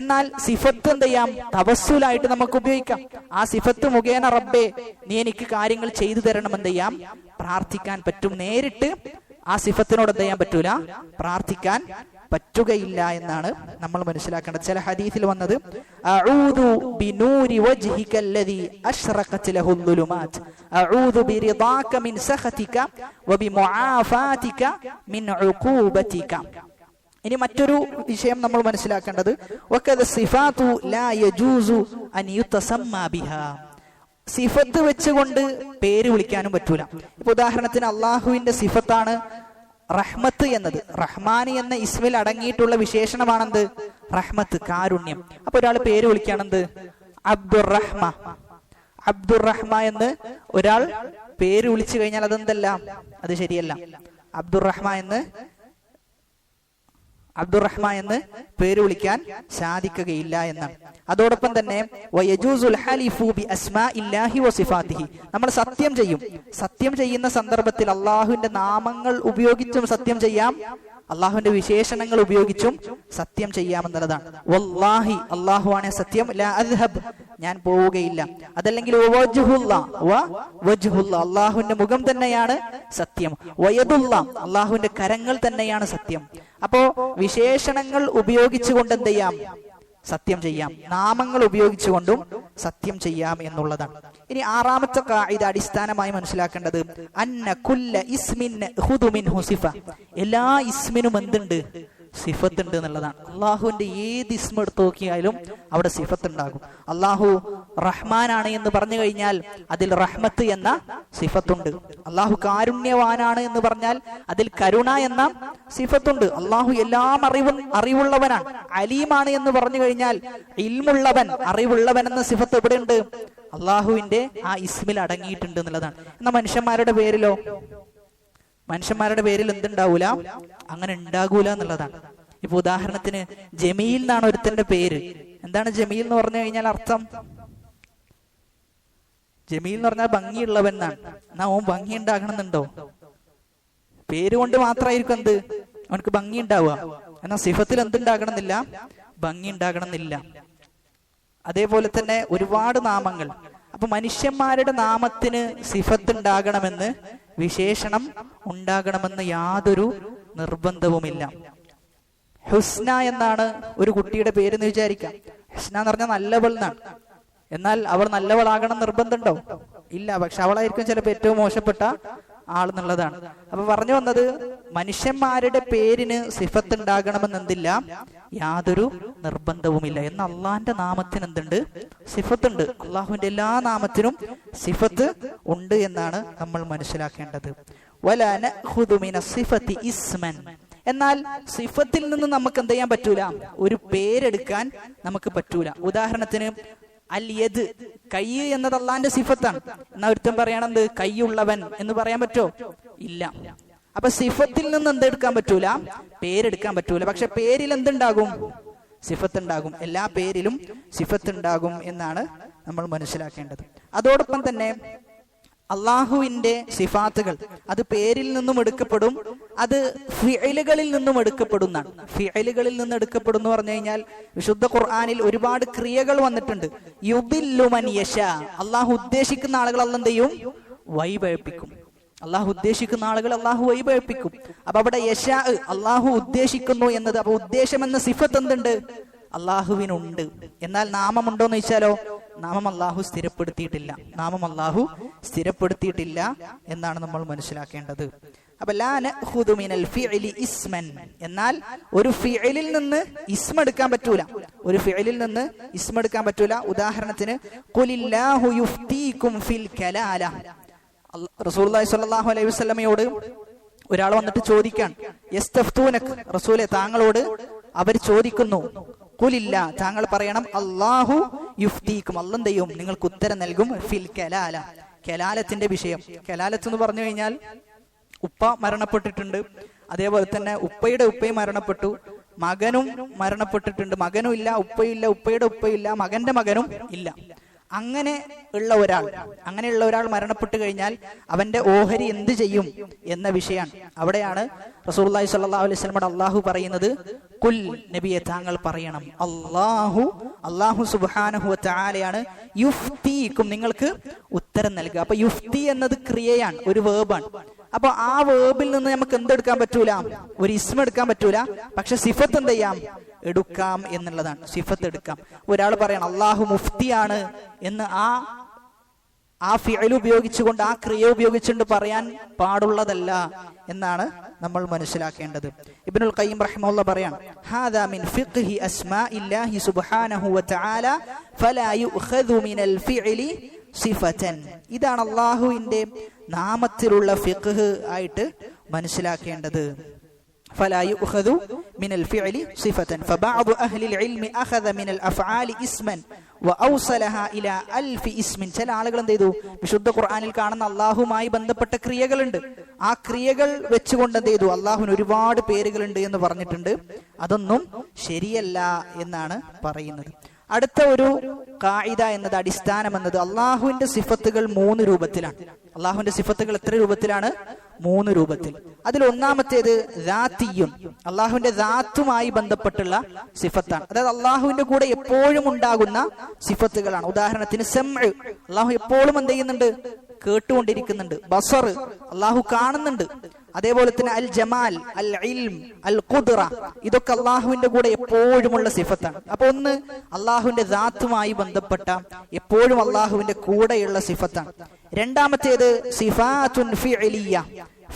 എന്നാൽ സിഫത്ത് എന്ത് ചെയ്യാം? തപസ്സുലായിട്ട് നമുക്ക് ഉപയോഗിക്കാം. ആ സിഫത്ത് മുഖേന റബ്ബേ നീ എനിക്ക് കാര്യങ്ങൾ ചെയ്തു തരണം എന്ത് ചെയ്യാം? പ്രാർത്ഥിക്കാൻ പറ്റും. നേരിട്ട് ആ സിഫത്തിനോട് എന്ത് ചെയ്യാൻ പറ്റൂല? പ്രാർത്ഥിക്കാൻ പറ്റുകയില്ല എന്നാണ് നമ്മൾ മനസ്സിലാക്കേണ്ടത്. ചില ഹദീസിൽ വന്നത് അഊദു ബിനൂരി വജ്ഹിക ലഹു അഊദു മിൻ സഖതിക മിൻ ഉഖൂബതിക. ഇനി മറ്റൊരു വിഷയം നമ്മൾ മനസ്സിലാക്കേണ്ടത്. സിഫത്ത് വെച്ചുകൊണ്ട് പേര് വിളിക്കാനും പറ്റൂല. ഇപ്പൊ ഉദാഹരണത്തിന് അള്ളാഹുവിന്റെ സിഫത്താണ് റഹ്മത്ത് എന്നത്. റഹ്മാൻ എന്ന ഇസ്മിൽ അടങ്ങിയിട്ടുള്ള വിശേഷണമാണെന്ത്? റഹ്മത്ത് കാരുണ്യം. അപ്പൊ ഒരാൾ പേര് വിളിക്കുകയാണെന്ത് അബ്ദുറഹ്മ. അബ്ദുറഹ്മ എന്ന് ഒരാൾ പേര് വിളിച്ചു കഴിഞ്ഞാൽ അതെന്തല്ല? അത് ശരിയല്ല. അബ്ദുറഹ്മ എന്ന് അബ്ദുറഹ്മാൻ എന്ന് പേര് വിളിക്കാൻ സാധിക്കുകയില്ല എന്നാണ്. അതോടൊപ്പം തന്നെ നമ്മൾ സത്യം ചെയ്യും. സത്യം ചെയ്യുന്ന സന്ദർഭത്തിൽ അള്ളാഹുവിന്റെ നാമങ്ങൾ ഉപയോഗിച്ചും സത്യം ചെയ്യാം. അള്ളാഹുവിന്റെ വിശേഷണങ്ങൾ ഉപയോഗിച്ചും സത്യം ചെയ്യാമെന്നുള്ളതാണ്. വല്ലാഹി അള്ളാഹു ആണ് സത്യം ഞാൻ പോവുകയില്ല. അതല്ലെങ്കിൽ അള്ളാഹുവിന്റെ മുഖം തന്നെയാണ് സത്യം. വയതുള്ള അള്ളാഹുവിന്റെ കരങ്ങൾ തന്നെയാണ് സത്യം. അപ്പോ വിശേഷണങ്ങൾ ഉപയോഗിച്ചുകൊണ്ട് എന്ത് ചെയ്യാം? സത്യം ചെയ്യാം. നാമങ്ങൾ ഉപയോഗിച്ചുകൊണ്ടും സത്യം ചെയ്യാം എന്നുള്ളതാണ്. ഇനി ആറാമത്തെ കായിക അടിസ്ഥാനമായി മനസ്സിലാക്കേണ്ടത് അന്ന കുല്ല ഇസ്മിൻ ഹുദുമിൻ മിൻഹു സിഫ. എല്ലാ ഇസ്മിനും എന്തുണ്ട്? സിഫത്ത് ഉണ്ട് എന്നുള്ളതാണ്. അള്ളാഹുവിന്റെ ഏത് ഇസ്മ എടുത്തു നോക്കിയാലും അവിടെ സിഫത്ത് ഉണ്ടാകും അള്ളാഹു റഹ്മാനാണ് എന്ന് പറഞ്ഞു കഴിഞ്ഞാൽ അതിൽ റഹ്മത്ത് എന്ന സിഫത്തുണ്ട്. അള്ളാഹു കാരുണ്യവാനാണ് എന്ന് പറഞ്ഞാൽ അതിൽ കരുണ എന്ന സിഫത്തുണ്ട്. അള്ളാഹു എല്ലാം അറിവും അറിവുള്ളവനാണ്. അലീമാണ് എന്ന് പറഞ്ഞു കഴിഞ്ഞാൽ ഇൽമുള്ളവൻ അറിവുള്ളവൻ എന്ന സിഫത്ത് എവിടെയുണ്ട്? അള്ളാഹുവിന്റെ ആ ഇസ്മിൽ അടങ്ങിയിട്ടുണ്ട് എന്നുള്ളതാണ്. എന്നാ മനുഷ്യന്മാരുടെ പേരിലോ? മനുഷ്യന്മാരുടെ പേരിൽ എന്തുണ്ടാവൂല? അങ്ങനെ ഉണ്ടാകൂല എന്നുള്ളതാണ്. ഇപ്പൊ ഉദാഹരണത്തിന് ജമീൽ എന്നാണ് ഒരുത്തന്റെ പേര്. എന്താണ് ജമീൽ എന്ന് പറഞ്ഞു കഴിഞ്ഞാൽ അർത്ഥം? ജമീൽ എന്ന് പറഞ്ഞാൽ ഭംഗിയുള്ളവൻ എന്നാണ്. എന്നാ ഓൻ ഭംഗി ഉണ്ടാകണമെന്നുണ്ടോ? പേര് കൊണ്ട് മാത്രമായിരിക്കും എന്ത്? അവനക്ക് ഭംഗി ഉണ്ടാവുക. എന്നാൽ സിഫത്തിൽ എന്തുണ്ടാകണമെന്നില്ല? ഭംഗി ഉണ്ടാകണമെന്നില്ല. അതേപോലെ തന്നെ ഒരുപാട് നാമങ്ങൾ. അപ്പൊ മനുഷ്യന്മാരുടെ നാമത്തിന് സിഫത്ത് ഉണ്ടാകണമെന്ന് വിശേഷണം ഉണ്ടാകണമെന്ന് യാതൊരു നിർബന്ധവുമില്ല. ഹുസ്ന എന്നാണ് ഒരു കുട്ടിയുടെ പേര് എന്ന് വിചാരിക്കാം. ഹുസ്ന എന്ന് പറഞ്ഞാൽ നല്ലവൾ എന്നാണ്. എന്നാൽ അവൾ നല്ലവളാകണം നിർബന്ധമുണ്ടോ ഇല്ല പക്ഷെ അവളായിരിക്കും ചിലപ്പോൾ ഏറ്റവും മോശപ്പെട്ട ആളെന്നുള്ളതാണ്. അപ്പൊ പറഞ്ഞു വന്നത് മനുഷ്യന്മാരുടെ പേരിന് സിഫത്ത് ഉണ്ടാകണമെന്ന് എന്തില്ല യാതൊരു നിർബന്ധവുമില്ല. എന്ന അള്ളാന്റെ നാമത്തിന് എന്തുണ്ട്? സിഫത്ത് ഉണ്ട് അള്ളാഹുവിന്റെ എല്ലാ നാമത്തിനും സിഫത്ത് ഉണ്ട് എന്നാണ് നമ്മൾ മനസ്സിലാക്കേണ്ടത്. ഇസ്മൻ. എന്നാൽ സിഫത്തിൽ നിന്ന് നമുക്ക് എന്ത് ചെയ്യാൻ പറ്റൂല? ഒരു പേരെടുക്കാൻ നമുക്ക് പറ്റൂല. ഉദാഹരണത്തിന് യദ് കൈ എന്നത് അള്ളാന്റെ സിഫത്താണ്. എന്നാ ഒരുത്തം പറയണത് കൈയുള്ളവൻ എന്ന് പറയാൻ പറ്റോ? ഇല്ല. അപ്പൊ സിഫത്തിൽ നിന്ന് എന്തെടുക്കാൻ പറ്റൂല? പേരെടുക്കാൻ പറ്റൂല. പക്ഷെ പേരിൽ എന്തുണ്ടാകും? സിഫത്ത് ഉണ്ടാകും എല്ലാ പേരിലും സിഫത്ത് ഉണ്ടാകും എന്നാണ് നമ്മൾ മനസ്സിലാക്കേണ്ടത്. അതോടൊപ്പം തന്നെ അള്ളാഹുവിന്റെ സിഫാത്തുകൾ അത് പേരിൽ നിന്നും എടുക്കപ്പെടും അത് ഫിഅലുകളിൽ നിന്നും എടുക്കപ്പെടുന്നതാണ്. ഫിഅലുകളിൽ നിന്ന് എടുക്കപ്പെടും എന്ന് പറഞ്ഞു കഴിഞ്ഞാൽ വിശുദ്ധ ഖുർആാനിൽ ഒരുപാട് ക്രിയകൾ വന്നിട്ടുണ്ട്. യുബില്ലുമൻ യശ. അള്ളാഹു ഉദ്ദേശിക്കുന്ന ആളുകൾ അല്ല എന്ത് ചെയ്യും? വൈപഴിപ്പിക്കും അള്ളാഹു ഉദ്ദേശിക്കുന്ന ആളുകൾ അള്ളാഹു വൈപഴപ്പിക്കും അപ്പൊ അവിടെ യശ അള്ളാഹു ഉദ്ദേശിക്കുന്നു എന്നത് അപ്പൊ ഉദ്ദേശം എന്ന സിഫത്ത് എന്തുണ്ട്? അള്ളാഹുവിനുണ്ട്. എന്നാൽ നാമമുണ്ടോ എന്ന് ചോദിച്ചാലോ? നാമം അള്ളാഹു സ്ഥിരപ്പെടുത്തിയിട്ടില്ല. നാമം അള്ളാഹു സ്ഥിരപ്പെടുത്തിയിട്ടില്ല എന്നാണ് നമ്മൾ മനസ്സിലാക്കേണ്ടത്. അപ്പൊ മിനൽ ഇസ്മൻ. എന്നാൽ ഒരു ഫിഅലിൽ നിന്ന് ഇസ്മ എടുക്കാൻ പറ്റൂല. ഒരു ഫിഅലിൽ നിന്ന് ഇസ്മ എടുക്കാൻ പറ്റൂല. ഉദാഹരണത്തിന് ഖുലില്ലാഹു യുഫ്തീകും ഫിൽ കലാല. റസൂലുള്ളാഹി സ്വല്ലല്ലാഹു അലൈഹി വസല്ലമയോട് ഒരാൾ വന്നിട്ട് ചോദിക്കാൻ റസൂലെ താങ്കളോട് അവർ ചോദിക്കുന്നു കുലില്ല. താങ്കൾ പറയണം അള്ളാഹു യുഫ്തീക്കും. അല്ലം ദൈവം നിങ്ങൾക്ക് ഉത്തരം നൽകും. ഫിൽ കലാല. കലാലത്തിന്റെ വിഷയം. കലാലത്ത് എന്ന് പറഞ്ഞു കഴിഞ്ഞാൽ ഉപ്പ മരണപ്പെട്ടിട്ടുണ്ട്. അതേപോലെ തന്നെ ഉപ്പയുടെ ഉപ്പയും മരണപ്പെട്ടു. മകനും മരണപ്പെട്ടിട്ടുണ്ട്. മകനും ഇല്ല ഉപ്പയില്ല ഉപ്പയുടെ ഉപ്പയില്ല മകന്റെ മകനും ഇല്ല. അങ്ങനെ ഉള്ള ഒരാൾ അങ്ങനെയുള്ള ഒരാൾ മരണപ്പെട്ടു കഴിഞ്ഞാൽ അവന്റെ ഓഹരി എന്ത് ചെയ്യും എന്ന വിഷയമാണ്. അവിടെയാണ് റസൂലുള്ളാഹി സ്വല്ലല്ലാഹു അലൈഹി സ്വലമോട് അള്ളാഹു പറയുന്നത് കുൽ നബിയെ താങ്കൾ പറയണം. അള്ളാഹു അള്ളാഹു സുബാനഹു വതആലയാണ് യുഫ്തിക്കും നിങ്ങൾക്ക് ഉത്തരം നൽകുക. അപ്പൊ യുഫ്തി എന്നത് ക്രിയയാണ് ഒരു വേബാണ്. അപ്പൊ ആ വേബിൽ നിന്ന് നമുക്ക് എന്തെടുക്കാൻ പറ്റൂല? ഒരു ഇസ്മ എടുക്കാൻ പറ്റൂല? പക്ഷെ സിഫത്ത് എന്ത് ചെയ്യാം എടുക്കാം എന്നുള്ളതാണ് സിഫത്ത് എടുക്കാം. ഒരാൾ പറയണം അള്ളാഹു മുഫ്തിയാണ് എന്ന് ആ ആ ഫിയൽ ഉപയോഗിച്ചുകൊണ്ട് ആ ക്രിയ ഉപയോഗിച്ചുകൊണ്ട് പറയാൻ പാടുള്ളതല്ല എന്നാണ് നമ്മൾ മനസ്സിലാക്കേണ്ടത്. ഇബ്നുൽ ഖയ്യിം റഹിമഹുള്ള പറയാൻ ഹാദാ മിൻ ഫിഖ്ഹി അസ്മാഇല്ലാഹി സുബ്ഹാനഹു വതആല ഫലാ യുഖദു മിനൽ ഫിഇലി സിഫതൻ. ഇതാണ് അള്ളാഹുവിന്റെ നാമത്തിലുള്ള ഫിഖ് ആയിട്ട് മനസ്സിലാക്കേണ്ടത്. فلا يؤخذ من الفعل صفة فبعض أهل العلم أخذ من الأفعال اسما وأوصلها إلى ألف اسم ചില ആളുകൾ എന്ത് ചെയ്തു വിശുദ്ധ ഖുർആനിൽ കാണുന്ന അള്ളാഹുമായി ബന്ധപ്പെട്ട ക്രിയകളുണ്ട് ആ ക്രിയകൾ വെച്ചുകൊണ്ട് എന്ത് ചെയ്തു അള്ളാഹുവിന് ഒരുപാട് പേരുകളുണ്ട് എന്ന് പറഞ്ഞിട്ടുണ്ട് അതൊന്നും ശരിയല്ല എന്നാണ് പറയുന്നത് അടുത്ത ഒരു കായിക എന്നത് അടിസ്ഥാനം എന്നത് അള്ളാഹുവിന്റെ സിഫത്തുകൾ മൂന്ന് രൂപത്തിലാണ് അള്ളാഹുവിന്റെ സിഫത്തുകൾ എത്ര രൂപത്തിലാണ് മൂന്ന് രൂപത്തിൽ. അതിൽ ഒന്നാമത്തേത് ദാത്തിയും. അള്ളാഹുവിന്റെ ദാത്തുമായി ബന്ധപ്പെട്ടുള്ള സിഫത്താണ്. അതായത് അള്ളാഹുവിന്റെ കൂടെ എപ്പോഴും ഉണ്ടാകുന്ന സിഫത്തുകളാണ്. ഉദാഹരണത്തിന് സെം അള്ളാഹു എപ്പോഴും എന്ത് ചെയ്യുന്നുണ്ട്? കേട്ടുകൊണ്ടിരിക്കുന്നുണ്ട്. ബസർ അള്ളാഹു കാണുന്നുണ്ട്. അതേപോലെ തന്നെ അൽ ജമാൽ അൽ ഇൽം അൽ ഖുദ്റ ഇതൊക്കെ അള്ളാഹുവിന്റെ കൂടെ എപ്പോഴുമുള്ള സിഫത്താണ്. അപ്പൊ ഒന്ന് അള്ളാഹുവിന്റെ ദാത്തുമായി ബന്ധപ്പെട്ട എപ്പോഴും അള്ളാഹുവിന്റെ കൂടെയുള്ള സിഫത്താണ്. രണ്ടാമത്തേത് സിഫാത്തുൻ ഫിഅലിയ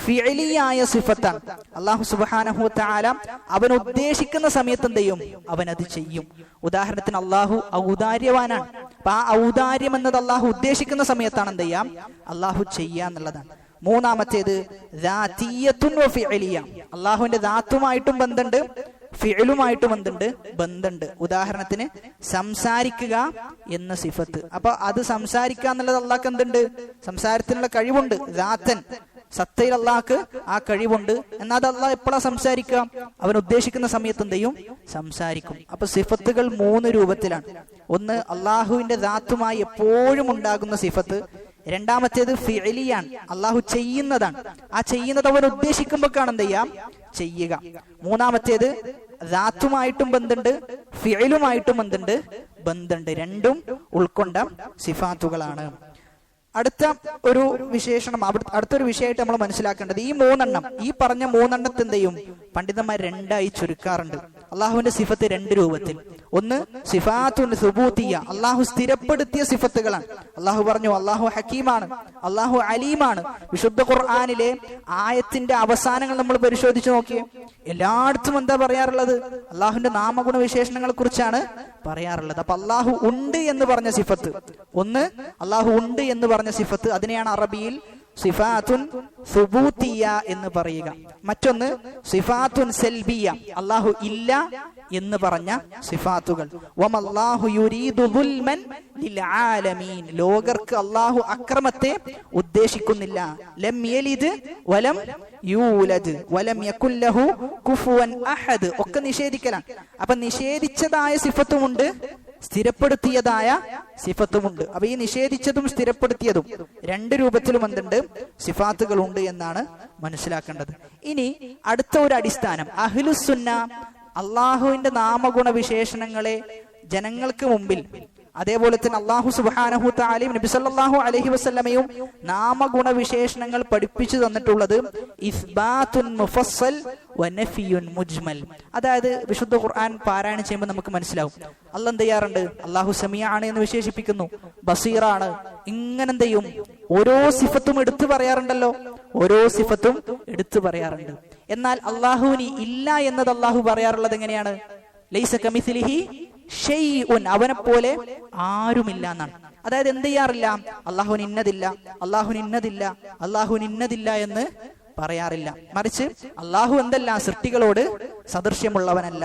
ഫിഅലിയായ സിഫത്താണ് അള്ളാഹു സുബ്ഹാനഹു തആല അവൻ ഉദ്ദേശിക്കുന്ന സമയത്ത് എന്ത് ചെയ്യും? അവൻ അത് ചെയ്യും. ഉദാഹരണത്തിന് അള്ളാഹു ഔദാര്യവാനാണ്. അപ്പൊ ആ ഔദാര്യം എന്നത് അള്ളാഹു ഉദ്ദേശിക്കുന്ന സമയത്താണ് എന്ത് ചെയ്യാം? അള്ളാഹു ചെയ്യാന്നുള്ളതാണ് മൂന്നാമത്തേത് അള്ളാഹുവിന്റെ ദാത്തുമായിട്ടും ബന്ധമുണ്ട് ഫിഅലുമായിട്ടും എന്തുണ്ട് ബന്ധമുണ്ട് ഉദാഹരണത്തിന് സംസാരിക്കുക എന്ന സിഫത്ത്. അപ്പൊ അത് സംസാരിക്കുക എന്നുള്ളത് അള്ളാഹ്ക്ക് എന്തുണ്ട്? സംസാരത്തിനുള്ള കഴിവുണ്ട്. ദാത്തൻ സത്തയിൽ അള്ളാഹ്ക്ക് ആ കഴിവുണ്ട്. എന്നാൽ അത് അള്ളാഹ് എപ്പോഴാ സംസാരിക്കുക? അവൻ ഉദ്ദേശിക്കുന്ന സമയത്ത് എന്ത് ചെയ്യും? സംസാരിക്കും. അപ്പൊ സിഫത്തുകൾ മൂന്ന് രൂപത്തിലാണ്. ഒന്ന് അള്ളാഹുവിന്റെ ദാത്തുമായി എപ്പോഴും ഉണ്ടാകുന്ന സിഫത്ത്. രണ്ടാമത്തേത് ഫിഅലിയാണ് അള്ളാഹു ചെയ്യുന്നതാണ്. ആ ചെയ്യുന്നത് അവൻ ഉദ്ദേശിക്കുമ്പോഴാണ് എന്ത് ചെയ്യാം ചെയ്യുക. മൂന്നാമത്തേത് ദാത്തുമായിട്ടും ബന്ധുണ്ട് ഫിയലുമായിട്ടും ബന്ധുണ്ട്. ബന്ധുണ്ട് രണ്ടും ഉൾക്കൊണ്ട സിഫാത്തുകളാണ്. അടുത്ത ഒരു വിശേഷണം അടുത്തൊരു വിഷയമായിട്ട് നമ്മൾ മനസ്സിലാക്കേണ്ടത് ഈ മൂന്നെണ്ണം ഈ പറഞ്ഞ മൂന്നെണ്ണത്തിന്റെയും പണ്ഡിതന്മാർ രണ്ടായി ചുരുക്കാറുണ്ട്. അള്ളാഹുവിന്റെ സിഫത്ത് രണ്ട് രൂപത്തിൽ. ഒന്ന് സിഫാത്തുൻ സുബൂത്തിയ. അള്ളാഹു സ്ഥിരപ്പെടുത്തിയ സിഫത്തുകളാണ്. അള്ളാഹു പറഞ്ഞു അള്ളാഹു ഹക്കീമാണ് അള്ളാഹു അലീമാണ്. വിശുദ്ധ ഖുർആാനിലെ ആയത്തിന്റെ അവസാനങ്ങൾ നമ്മൾ പരിശോധിച്ചു നോക്കിയേ. എല്ലായിടത്തും എന്താ പറയാറുള്ളത്? അള്ളാഹുവിന്റെ നാമഗുണ വിശേഷണങ്ങളെ കുറിച്ചാണ് പറയാറുള്ളത്. അപ്പൊ അള്ളാഹു ഉണ്ട് എന്ന് പറഞ്ഞ സിഫത്ത്. ഒന്ന് അള്ളാഹു ഉണ്ട് എന്ന് പറഞ്ഞ സിഫത്ത്. അതിനെയാണ് അറബിയിൽ സിഫാത്തുൻ സുബൂത്തിയ എന്ന് പറയുക. മറ്റൊന്ന് സിഫാത്തുൻ സെൽബിയ. അള്ളാഹു ഇല്ല എന്ന് പറഞ്ഞ സിഫാത്തുകൾ. ലോകർക്ക് അള്ളാഹു അക്രമത്തെ ഉദ്ദേശിക്കുന്നില്ല. ലം യലിദ് വലം യൂലദ്. വലം യകുല്ലഹു കുഫുവൻ അഹദ്. ഒക്കെ നിഷേധിക്കലാണ്. അപ്പൊ നിഷേധിച്ചതായ സിഫത്തുമുണ്ട് സ്ഥിരപ്പെടുത്തിയതായ സിഫത്തുമുണ്ട്. അപ്പൊ ഈ നിഷേധിച്ചതും സ്ഥിരപ്പെടുത്തിയതും രണ്ട് രൂപത്തിലും എന്തുണ്ട്? സിഫാത്തുകളുണ്ട് എന്നാണ് മനസ്സിലാക്കേണ്ടത്. ഇനി അടുത്ത ഒരു അടിസ്ഥാനം. അഹ്ലുസുന്ന അള്ളാഹുവിന്റെ നാമഗുണ വിശേഷണങ്ങളെ ജനങ്ങൾക്ക് മുമ്പിൽ അതേപോലെ തന്നെ അള്ളാഹു സുബാനഹു താലിം നബി സല്ലല്ലാഹു അലൈഹി വസ്ലമയും നാമഗുണ വിശേഷണങ്ങൾ പഠിപ്പിച്ചു തന്നിട്ടുള്ളത് മുഫസ്സൽ മുജ്മൽ. അതായത് വിശുദ്ധ ഖുർആൻ പാരായണം ചെയ്യുമ്പോൾ നമുക്ക് മനസ്സിലാവും. അല്ല എന്ത് ചെയ്യാറുണ്ട്? അള്ളാഹു സമിയ ആണ് എന്ന് വിശേഷിപ്പിക്കുന്നു. ബസീറാണ്. ഇങ്ങനെ എന്ത് ചെയ്യും ഓരോ സിഫത്തും എടുത്തു പറയാറുണ്ടല്ലോ. ഓരോ സിഫത്തും എടുത്തു പറയാറുണ്ട്. എന്നാൽ അള്ളാഹുവിന് ഇല്ല എന്നത് അള്ളാഹു പറയാറുള്ളത് എങ്ങനെയാണ്? ലൈസ കമിസിലിഹി അവനെ പോലെ ആരുമില്ല എന്നാണ് അതായത് എന്ത് ചെയ്യാറില്ല? അള്ളാഹുവിന് ഇന്നതില്ല അള്ളാഹുവിന് ഇന്നതില്ല അള്ളാഹുവിന് ഇന്നതില്ല എന്ന് പറയാറില്ല. മറിച്ച് അള്ളാഹു എന്തല്ല? സൃഷ്ടികളോട് സദൃശ്യമുള്ളവനല്ല.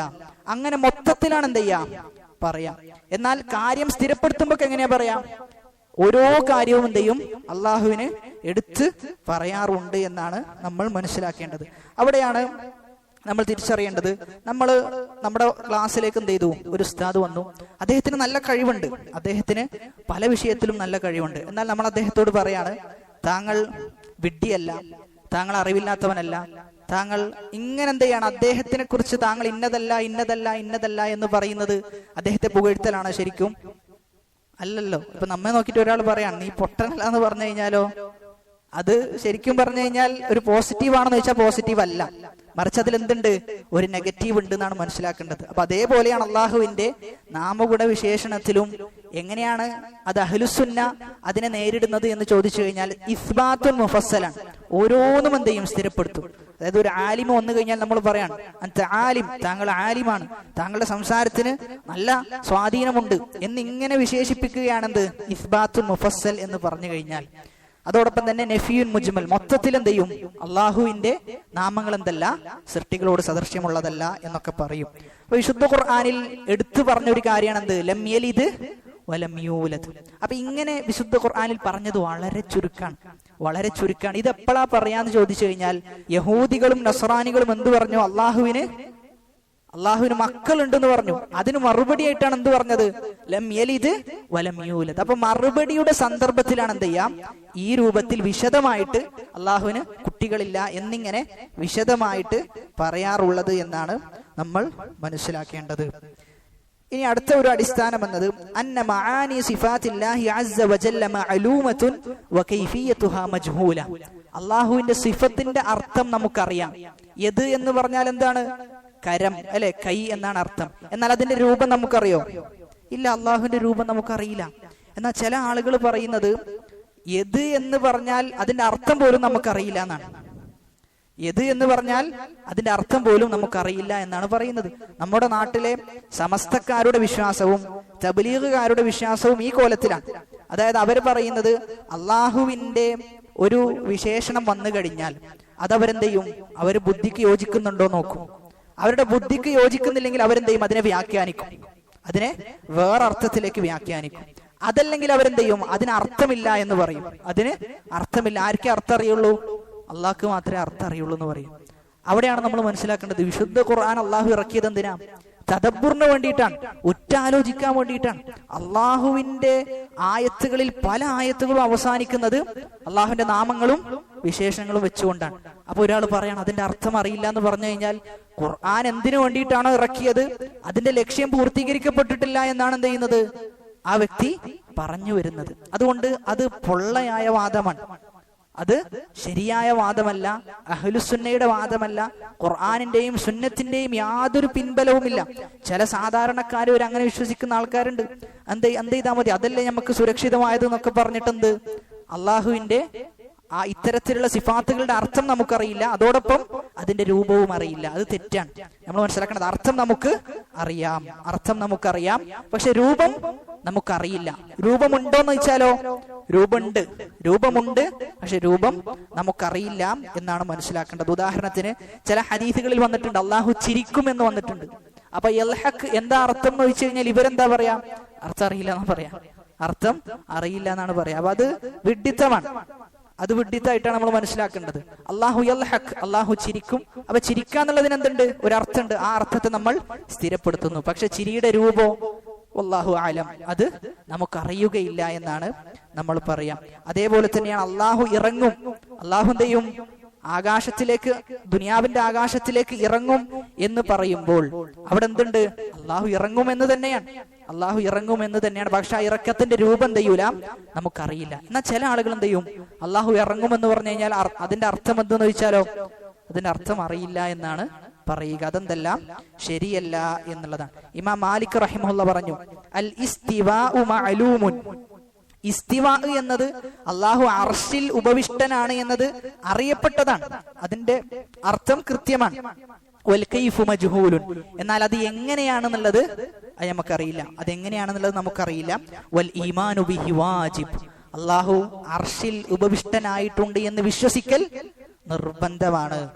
അങ്ങനെ മൊത്തത്തിലാണ് എന്ത് ചെയ്യാ? പറയാം. എന്നാൽ കാര്യം സ്ഥിരപ്പെടുത്തുമ്പോ എങ്ങനെയാ പറയാ? ഓരോ കാര്യവും എന്ത് ചെയ്യും? അള്ളാഹുവിന് എടുത്ത് പറയാറുണ്ട് എന്നാണ് നമ്മൾ മനസ്സിലാക്കേണ്ടത്. അവിടെയാണ് നമ്മൾ തിരിച്ചറിയേണ്ടത് നമ്മൾ നമ്മുടെ ക്ലാസ്സിലേക്ക് എന്ത് ചെയ്തു? ഒരു ഉസ്താദ് വന്നു. അദ്ദേഹത്തിന് നല്ല കഴിവുണ്ട്. അദ്ദേഹത്തിന് പല വിഷയത്തിലും നല്ല കഴിവുണ്ട്. എന്നാൽ നമ്മൾ അദ്ദേഹത്തോട് പറയാണ് താങ്കൾ വിഡ്ഢിയല്ല താങ്കൾ അറിവില്ലാത്തവനല്ല. താങ്കൾ ഇങ്ങനെ എന്ത് ചെയ്യാണ്? അദ്ദേഹത്തിനെ കുറിച്ച് താങ്കൾ ഇന്നതല്ല ഇന്നതല്ല ഇന്നതല്ല എന്ന് പറയുന്നത് അദ്ദേഹത്തെ പുകഴ്ത്തലാണ് ശരിക്കും. അല്ലല്ലോ. ഇപ്പൊ നമ്മെ നോക്കിയിട്ട് ഒരാൾ പറയാണ് നീ പൊട്ടനല്ല എന്ന് പറഞ്ഞു കഴിഞ്ഞാലോ? അത് ശരിക്കും പറഞ്ഞു കഴിഞ്ഞാൽ ഒരു പോസിറ്റീവ് ആണെന്ന് വെച്ചാൽ പോസിറ്റീവ് അല്ല മറിച്ച് അതിൽ എന്തുണ്ട് ഒരു നെഗറ്റീവ് ഉണ്ട് എന്നാണ് മനസ്സിലാക്കേണ്ടത്. അപ്പൊ അതേപോലെയാണ് അള്ളാഹുവിന്റെ നാമഗുണ വിശേഷണത്തിലും എങ്ങനെയാണ് അത് അഹ്ലുസുന്ന അതിനെ നേരിടുന്നത് എന്ന് ചോദിച്ചു കഴിഞ്ഞാൽ ഇസ്ബാത്തുൽ മുഫസ്സലാണ്. ഓരോന്നും എന്തെയും സ്ഥിരപ്പെടുത്തും. അതായത് ഒരു ആലിമ വന്നു കഴിഞ്ഞാൽ നമ്മൾ പറയാണ് ആലിം താങ്കൾ ആലിമാണ്. താങ്കളുടെ സംസാരത്തിന് നല്ല സ്വാധീനമുണ്ട്. എന്നിങ്ങനെ വിശേഷിപ്പിക്കുകയാണെന്ത്? ഇസ്ബാത്തുൽ മുഫസ്സൽ എന്ന് പറഞ്ഞു കഴിഞ്ഞാൽ. അതോടൊപ്പം തന്നെ നെഫിയുൻ മുജ്മൽ മൊത്തത്തിൽ എന്ത് ചെയ്യും അള്ളാഹുവിന്റെ നാമങ്ങൾ എന്തല്ല സൃഷ്ടികളോട് സദൃശ്യമുള്ളതല്ല എന്നൊക്കെ പറയും. അപ്പൊ വിശുദ്ധ ഖുർആാനിൽ എടുത്തു പറഞ്ഞ ഒരു കാര്യമാണ് എന്ത് ലമ്യലിത് വലമ്യൂലത് അപ്പൊ ഇങ്ങനെ വിശുദ്ധ ഖുർആാനിൽ പറഞ്ഞത് വളരെ ചുരുക്കാണ്. വളരെ ചുരുക്കാണ്. ഇത് എപ്പോഴാ പറയാന്ന് ചോദിച്ചു കഴിഞ്ഞാൽ യഹൂദികളും നസ്രാനികളും എന്ത് പറഞ്ഞു? അള്ളാഹുവിന് അള്ളാഹുവിന് മക്കളുണ്ടെന്ന് പറഞ്ഞു. അതിന് മറുപടിയായിട്ടാണ് എന്ത് പറഞ്ഞത്? ലം വലമ്യൂലത് വലം അപ്പൊ മറുപടിയുടെ സന്ദർഭത്തിലാണ് എന്ത് ചെയ്യാം? ഈ രൂപത്തിൽ വിശദമായിട്ട് അള്ളാഹുവിന് കുട്ടികളില്ല എന്നിങ്ങനെ വിശദമായിട്ട് പറയാറുള്ളത് എന്നാണ് നമ്മൾ മനസ്സിലാക്കേണ്ടത്. ഇനി അടുത്ത ഒരു അടിസ്ഥാനം എന്നത് അന്ന മആനി സിഫാത്തില്ലാഹി അസ്സ വജല്ല മജ്ഹൂല. അള്ളാഹുവിന്റെ സിഫത്തിന്റെ അർത്ഥം നമുക്കറിയാം. എന്ന് പറഞ്ഞാൽ എന്താണ്? കരം അല്ലെ? കൈ എന്നാണ് അർത്ഥം. എന്നാൽ അതിന്റെ രൂപം നമുക്കറിയോ? ഇല്ല അള്ളാഹുവിന്റെ രൂപം നമുക്കറിയില്ല. എന്നാൽ ചില ആളുകൾ പറയുന്നത് എത് എന്ന് പറഞ്ഞാൽ അതിന്റെ അർത്ഥം പോലും നമുക്കറിയില്ല എന്നാണ്. എത് എന്ന് പറഞ്ഞാൽ അതിന്റെ അർത്ഥം പോലും നമുക്കറിയില്ല എന്നാണ് പറയുന്നത്. നമ്മുടെ നാട്ടിലെ സമസ്തക്കാരുടെ വിശ്വാസവും തബലീഗുകാരുടെ വിശ്വാസവും ഈ കോലത്തിലാണ്. അതായത് അവർ പറയുന്നത് അള്ളാഹുവിന്റെ ഒരു വിശേഷണം വന്നു കഴിഞ്ഞാൽ അതവരെന്തെയും അവർ ബുദ്ധിക്ക് യോജിക്കുന്നുണ്ടോ നോക്കും. അവരുടെ ബുദ്ധിക്ക് യോജിക്കുന്നില്ലെങ്കിൽ അവരെന്ത് ചെയ്യും അതിനെ വ്യാഖ്യാനിക്കും. അതിനെ വേറെ അർത്ഥത്തിലേക്ക് വ്യാഖ്യാനിക്കും. അതല്ലെങ്കിൽ അവരെന്ത് ചെയ്യും അതിന് അർത്ഥമില്ല എന്ന് പറയും. അതിന് അർത്ഥമില്ല. ആർക്കേ അർത്ഥം അറിയുള്ളൂ അള്ളാഹ്ക്ക് മാത്രമേ അർത്ഥം അറിയുള്ളൂ എന്ന് പറയും. അവിടെയാണ് നമ്മൾ മനസ്സിലാക്കേണ്ടത്. വിശുദ്ധ ഖുർആൻ അള്ളാഹു ഇറക്കിയത് എന്തിനാ? തദബ്ബുറിന് വേണ്ടിയിട്ടാണ്. ഉറ്റാലോചിക്കാൻ വേണ്ടിയിട്ടാണ്. അള്ളാഹുവിന്റെ ആയത്തുകളിൽ പല ആയത്തുകളും അവസാനിക്കുന്നത് അള്ളാഹുവിന്റെ നാമങ്ങളും വിശേഷങ്ങളും വെച്ചുകൊണ്ടാണ്. അപ്പൊ ഒരാൾ പറയണം അതിന്റെ അർത്ഥം അറിയില്ല എന്ന് പറഞ്ഞു കഴിഞ്ഞാൽ ഖുർആൻ എന്തിനു വേണ്ടിയിട്ടാണോ ഇറക്കിയത്? അതിന്റെ ലക്ഷ്യം പൂർത്തീകരിക്കപ്പെട്ടിട്ടില്ല എന്നാണ് എന്ത് ചെയ്യുന്നത്? ആ വ്യക്തി പറഞ്ഞു വരുന്നത്. അതുകൊണ്ട് അത് പൊള്ളയായ വാദമാണ്. അത് ശരിയായ വാദമല്ല അഹ്ലുസുന്നയുടെ വാദമല്ല ഖുർആാനിന്റെയും സുന്നത്തിന്റെയും യാതൊരു പിൻബലവുമില്ല. ചില സാധാരണക്കാർ ഒരു അങ്ങനെ വിശ്വസിക്കുന്ന ആൾക്കാരുണ്ട്. എന്ത് എന്ത് ചെയ്താൽ മതി? അതല്ലേ നമുക്ക് സുരക്ഷിതമായത് എന്നൊക്കെ പറഞ്ഞിട്ടെന്ത്? അള്ളാഹുവിന്റെ ആ ഇത്തരത്തിലുള്ള സിഫാത്തുകളുടെ അർത്ഥം നമുക്കറിയില്ല. അതോടൊപ്പം അതിന്റെ രൂപവും അറിയില്ല. അത് തെറ്റാണ്. നമ്മൾ മനസ്സിലാക്കേണ്ടത് അർത്ഥം നമുക്ക് അറിയാം. അർത്ഥം നമുക്കറിയാം. പക്ഷെ രൂപം നമുക്കറിയില്ല. രൂപമുണ്ടോ എന്ന് വെച്ചാലോ? രൂപമുണ്ട്. രൂപമുണ്ട് പക്ഷെ രൂപം നമുക്കറിയില്ല എന്നാണ് മനസ്സിലാക്കേണ്ടത്. ഉദാഹരണത്തിന് ചില ഹദീസുകളിൽ വന്നിട്ടുണ്ട് അള്ളാഹു ചിരിക്കും എന്ന് വന്നിട്ടുണ്ട്. അപ്പൊ യൽഹക്ക് എന്താ അർത്ഥം എന്ന് വെച്ച് കഴിഞ്ഞാൽ ഇവരെന്താ പറയാ? അർത്ഥം അറിയില്ല എന്ന് പറയാം? അർത്ഥം അറിയില്ല എന്നാണ് പറയാ. അപ്പൊ അത് വിഡിത്തമാണ് അത് വിഡിത്തായിട്ടാണ് നമ്മൾ മനസ്സിലാക്കേണ്ടത്. അള്ളാഹു ഹക്ക് അള്ളാഹു ചിരിക്കും അപ്പൊ ചിരിക്കാന്നുള്ളതിന് എന്തുണ്ട്? ഒരു അർത്ഥമുണ്ട്. ആ അർത്ഥത്തെ നമ്മൾ സ്ഥിരപ്പെടുത്തുന്നു. പക്ഷെ ചിരിയുടെ രൂപോ വല്ലാഹു ആലം അത് നമുക്കറിയുകയില്ല എന്നാണ് നമ്മൾ പറയാം. അതേപോലെ തന്നെയാണ് അള്ളാഹു ഇറങ്ങും. അള്ളാഹുന്റെയും ആകാശത്തിലേക്ക് ദുനിയാവിന്റെ ആകാശത്തിലേക്ക് ഇറങ്ങും എന്ന് പറയുമ്പോൾ അവിടെ എന്തുണ്ട്? അള്ളാഹു ഇറങ്ങും എന്ന് തന്നെയാണ്. അള്ളാഹു ഇറങ്ങും എന്ന് തന്നെയാണ്. പക്ഷെ ആ ഇറക്കത്തിന്റെ രൂപം എന്ത് ചെയ്യൂല? നമുക്കറിയില്ല. എന്നാൽ ചില ആളുകൾ എന്ത് ചെയ്യും? അള്ളാഹു ഇറങ്ങും എന്ന് പറഞ്ഞു കഴിഞ്ഞാൽ അതിന്റെ അർത്ഥം എന്തെന്ന് ചോദിച്ചാലോ? അതിന്റെ അർത്ഥം അറിയില്ല എന്നാണ് പറയുക. അതെന്തെല്ലാം? ശരിയല്ല എന്നുള്ളതാണ്. ഇമാം മാലിക് റഹിമുള്ള പറഞ്ഞു അൽ മഅലൂമുൻ. ഇസ്തിവ എന്നത് അള്ളാഹു അർഷിൽ ഉപവിഷ്ടനാണ് എന്നത് അറിയപ്പെട്ടതാണ്. അതിന്റെ അർത്ഥം കൃത്യമാണ്. മജ്ഹൂലുൻ. എന്നാൽ അത് എങ്ങനെയാണെന്നുള്ളത് നമുക്കറിയില്ല. അത് എങ്ങനെയാണെന്നുള്ളത് നമുക്കറിയില്ല. വൽ ഈമാനു ബിഹി വാജിബ്. അള്ളാഹു അർഷിൽ ഉപവിഷ്ടനായിട്ടുണ്ട് എന്ന് വിശ്വസിക്കൽ നിർബന്ധമാണ്.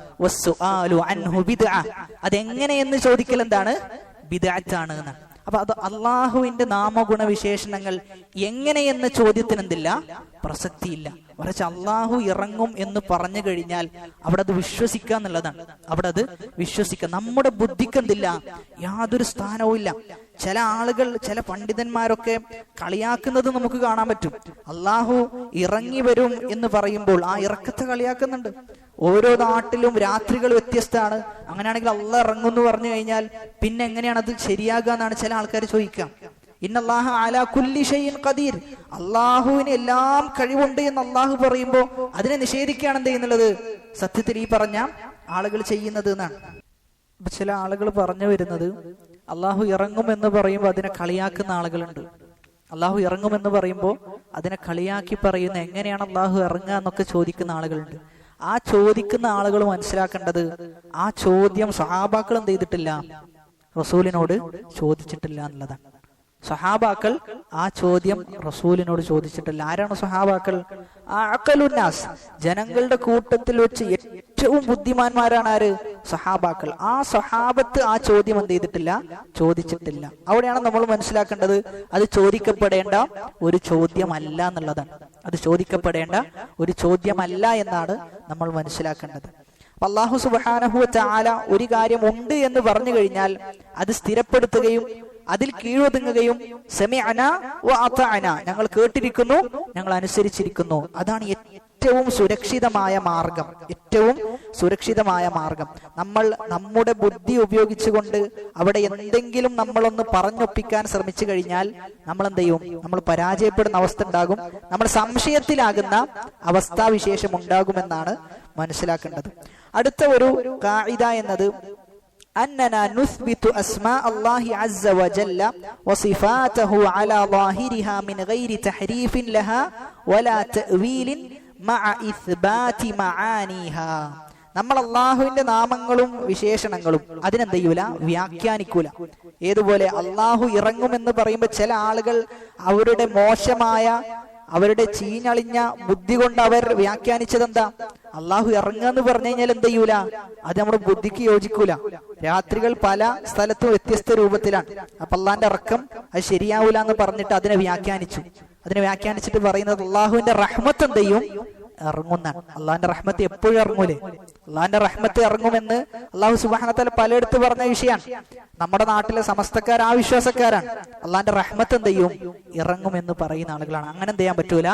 അതെങ്ങനെയെന്ന് ചോദിക്കൽ എന്താണ്? ബിദാറ്റാണ് അപ്പൊ അത് അള്ളാഹുവിന്റെ നാമഗുണ വിശേഷണങ്ങൾ എങ്ങനെയെന്ന ചോദ്യത്തിന് എന്തില്ല പ്രസക്തിയില്ല. മറിച്ച് അള്ളാഹു ഇറങ്ങും എന്ന് പറഞ്ഞു കഴിഞ്ഞാൽ അവിടെ അത് വിശ്വസിക്കുക എന്നുള്ളതാണ്. അവിടെ അത് വിശ്വസിക്കുക. നമ്മുടെ ബുദ്ധിക്ക് എന്തില്ല? യാതൊരു സ്ഥാനവും ഇല്ല. ചില ആളുകൾ ചില പണ്ഡിതന്മാരൊക്കെ കളിയാക്കുന്നത് നമുക്ക് കാണാൻ പറ്റും. അള്ളാഹു ഇറങ്ങി വരും എന്ന് പറയുമ്പോൾ ആ ഇറക്കത്തെ കളിയാക്കുന്നുണ്ട്. ഓരോ നാട്ടിലും രാത്രികൾ വ്യത്യസ്തമാണ്. അങ്ങനെയാണെങ്കിൽ അള്ള ഇറങ്ങും എന്ന് പറഞ്ഞു കഴിഞ്ഞാൽ പിന്നെ എങ്ങനെയാണ് അത് ശരിയാകുക എന്നാണ് ചില ആൾക്കാർ ചോദിക്കാം ഇന്നല്ലാഹു അലാ കുല്ലി ഷൈഇൻ ഖദീർ. അള്ളാഹുവിന് എല്ലാം കഴിവുണ്ട് എന്ന് അള്ളാഹു പറയുമ്പോൾ അതിനെ നിഷേധിക്കുകയാണ് എന്ത് ചെയ്യുന്നുള്ളത് സത്യത്തിൽ ഈ പറഞ്ഞ ആളുകൾ ചെയ്യുന്നത് എന്നാണ്. ചില ആളുകൾ പറഞ്ഞു വരുന്നത് അള്ളാഹു ഇറങ്ങുമെന്ന് പറയുമ്പോൾ അതിനെ കളിയാക്കുന്ന ആളുകളുണ്ട്. അള്ളാഹു ഇറങ്ങുമെന്ന് പറയുമ്പോൾ അതിനെ കളിയാക്കി പറയുന്ന എങ്ങനെയാണ് അള്ളാഹു ഇറങ്ങുക എന്നൊക്കെ ചോദിക്കുന്ന ആളുകളുണ്ട്. ആ ചോദിക്കുന്ന ആളുകൾ മനസ്സിലാക്കേണ്ടത് ആ ചോദ്യം സഹാബാക്കൾ എന്ത് ചെയ്തിട്ടില്ല? റസൂലിനോട് ചോദിച്ചിട്ടില്ല എന്നുള്ളതാണ്. സഹാബാക്കൾ ആ ചോദ്യം റസൂലിനോട് ചോദിച്ചിട്ടില്ല. ആരാണ് സഹാബാക്കൾ അക്കലുന്നാസ് ജനങ്ങളുടെ കൂട്ടത്തിൽ വെച്ച് ഏറ്റവും ബുദ്ധിമാന്മാരാണ് ആര്? സഹാബാക്കൾ ആ സഹാബത്ത് ആ ചോദ്യം എന്ത് ചെയ്തിട്ടില്ല? ചോദിച്ചിട്ടില്ല. അവിടെയാണ് നമ്മൾ മനസ്സിലാക്കേണ്ടത്. അത് ചോദിക്കപ്പെടേണ്ട ഒരു ചോദ്യമല്ല എന്നുള്ളതാണ്. അത് ചോദിക്കപ്പെടേണ്ട ഒരു ചോദ്യമല്ല എന്നാണ് നമ്മൾ മനസ്സിലാക്കേണ്ടത്. അള്ളാഹു സുബാനഹു ചാല ഒരു കാര്യം ഉണ്ട് എന്ന് പറഞ്ഞു കഴിഞ്ഞാൽ അത് സ്ഥിരപ്പെടുത്തുകയും അതിൽ കീഴൊതുങ്ങുകയും സെമിഅന അന ഞങ്ങൾ കേട്ടിരിക്കുന്നു ഞങ്ങൾ അനുസരിച്ചിരിക്കുന്നു. അതാണ് ഏറ്റവും സുരക്ഷിതമായ മാർഗം ഏറ്റവും സുരക്ഷിതമായ മാർഗം. നമ്മൾ നമ്മുടെ ബുദ്ധി ഉപയോഗിച്ചുകൊണ്ട് അവിടെ എന്തെങ്കിലും നമ്മളൊന്ന് പറഞ്ഞൊപ്പിക്കാൻ ശ്രമിച്ചു കഴിഞ്ഞാൽ നമ്മൾ എന്ത് ചെയ്യും? നമ്മൾ പരാജയപ്പെടുന്ന അവസ്ഥ ഉണ്ടാകും. നമ്മൾ സംശയത്തിലാകുന്ന അവസ്ഥാവിശേഷം ഉണ്ടാകുമെന്നാണ് മനസ്സിലാക്കേണ്ടത്. അടുത്ത ഒരു കായിത എന്നത് أننا نثبت أسماء الله عز وجل وصفاته على ظاهرها من غير تحريف لها ولا تأويل مع إثبات معانيها നമ്മൾ അള്ളാഹുവിന്റെ നാമങ്ങളും വിശേഷണങ്ങളും അതിനെന്ത് ചെയ്യൂല വ്യാഖ്യാനിക്കൂല ഏതുപോലെ അള്ളാഹു ഇറങ്ങുമെന്ന് പറയുമ്പോൾ ചില ആളുകൾ അവരുടെ മോശമായ അവരുടെ ചീഞ്ഞളിഞ്ഞ ബുദ്ധി കൊണ്ട് അവർ വ്യാഖ്യാനിച്ചത് എന്താ അള്ളാഹു ഇറങ്ങുക എന്ന് പറഞ്ഞു കഴിഞ്ഞാൽ എന്ത് ചെയ്യൂല? അത് നമ്മുടെ ബുദ്ധിക്ക് യോജിക്കൂല. രാത്രികൾ പല സ്ഥലത്തും വ്യത്യസ്ത രൂപത്തിലാണ്. അപ്പൊ അള്ളാന്റെ ഇറക്കം അത് ശരിയാവൂല എന്ന് പറഞ്ഞിട്ട് അതിനെ വ്യാഖ്യാനിച്ചു. അതിനെ വ്യാഖ്യാനിച്ചിട്ട് പറയുന്നത് അള്ളാഹുവിന്റെ റഹ്മത്ത് എന്ത് ചെയ്യും? ഇറങ്ങുന്നാണ് അള്ളാഹിന്റെ റഹ്മത്ത് എപ്പോഴും ഇറങ്ങൂലേ? അള്ളാഹിന്റെ റഹ്മത്ത് ഇറങ്ങുമെന്ന് അള്ളാഹു സുബാനത്തല പലയിടത്ത് പറഞ്ഞ വിഷയമാണ് നമ്മുടെ നാട്ടിലെ സമസ്തക്കാർ ആ വിശ്വാസക്കാരാണ്. അള്ളാഹിന്റെ റഹ്മത്ത് എന്ത് ചെയ്യും? ഇറങ്ങുമെന്ന് പറയുന്ന ആളുകളാണ്. അങ്ങനെ എന്ത് ചെയ്യാൻ പറ്റൂല?